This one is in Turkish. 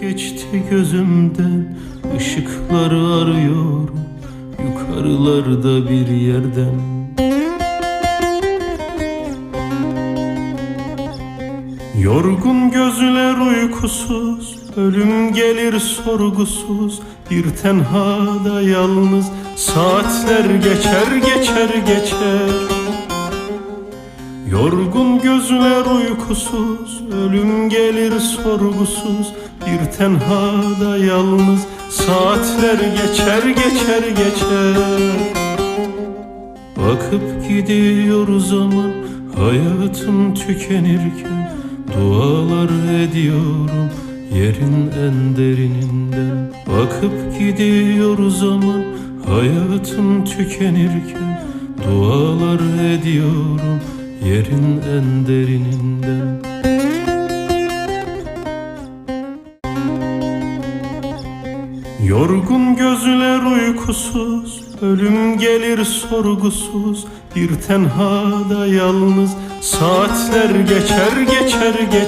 geçti gözümden Işıkları arıyorum Yukarılarda bir yerden. Yorgun gözler uykusuz Ölüm gelir sorgusuz. Bir tenhada yalnız Saatler geçer geçer geçer Yorgun gözler uykusuz Ölüm gelir sorgusuz. Bir tenhada yalnız Saatler geçer geçer geçer. Bakıp gidiyor zaman Hayatım tükenirken Dualar ediyorum Yerin en derininden. Bakıp gidiyor zaman Hayatım tükenirken Dualar ediyorum Yerin en derininden. Yorgun gözler uykusuz Ölüm gelir sorgusuz. Bir tenhada yalnız Saatler geçer geçer geçer